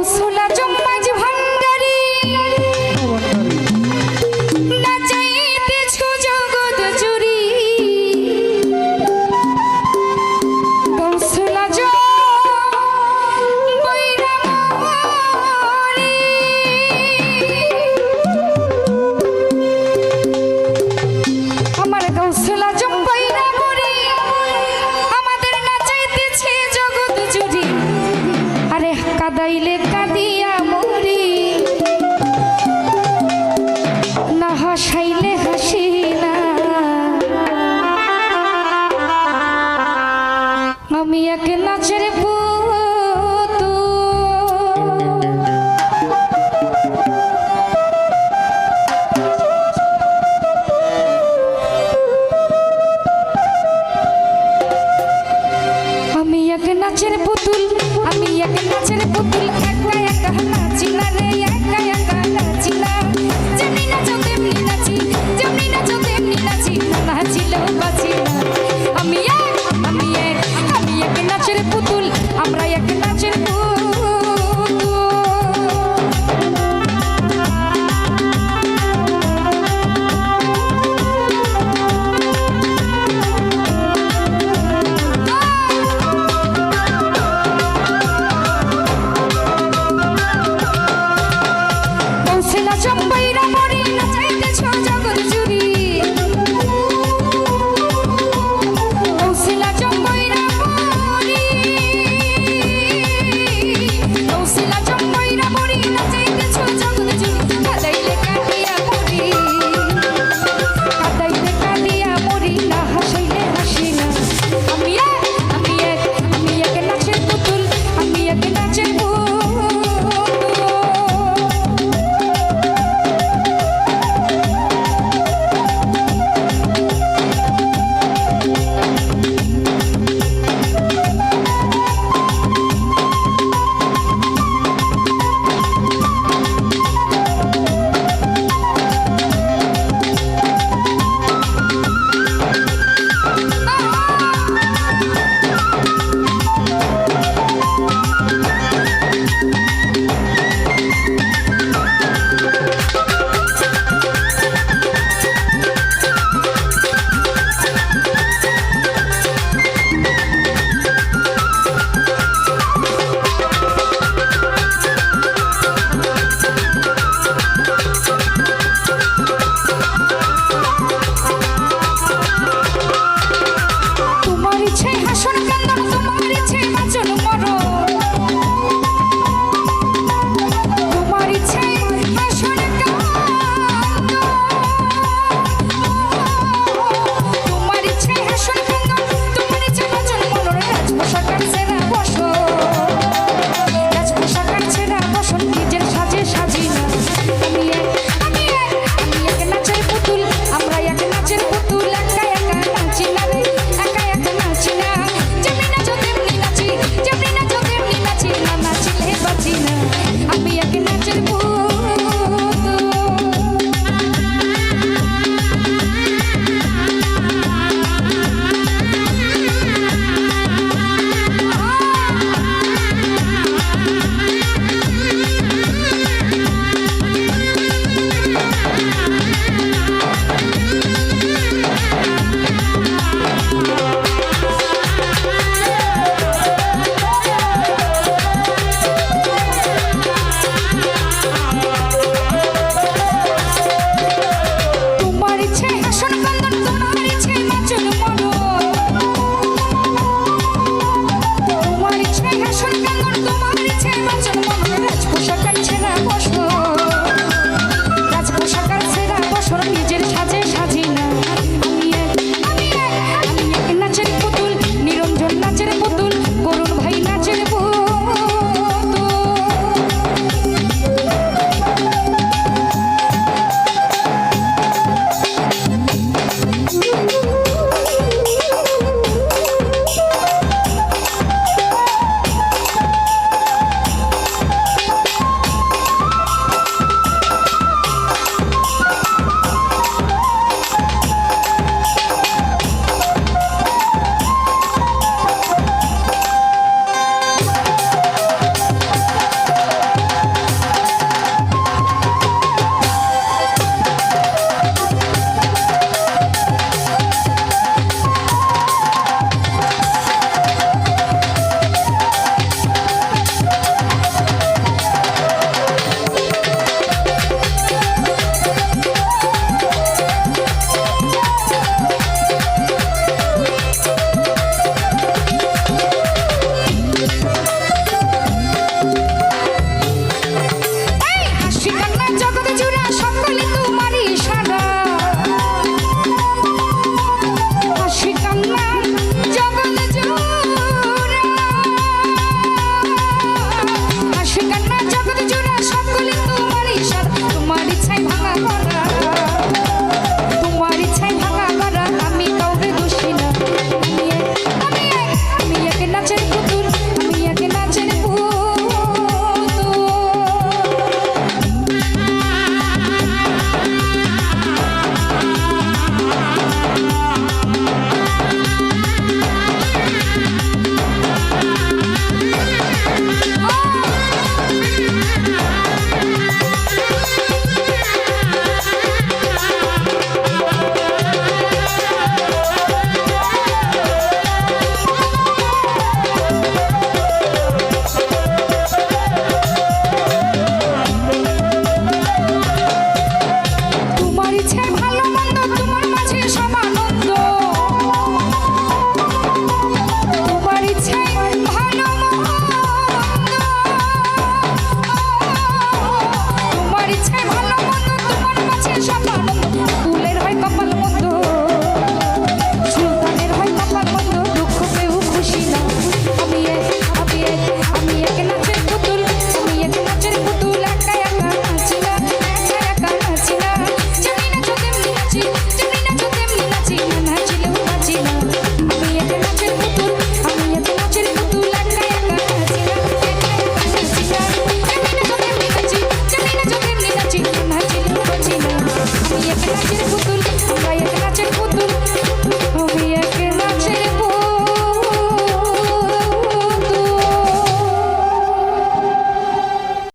উসুলা জম্মা আমি এক নাচের আমি এক নাচের পুতুল, আমি এক নাচের পুতুল, একা একা নাচি না রে একা Aquele mundo.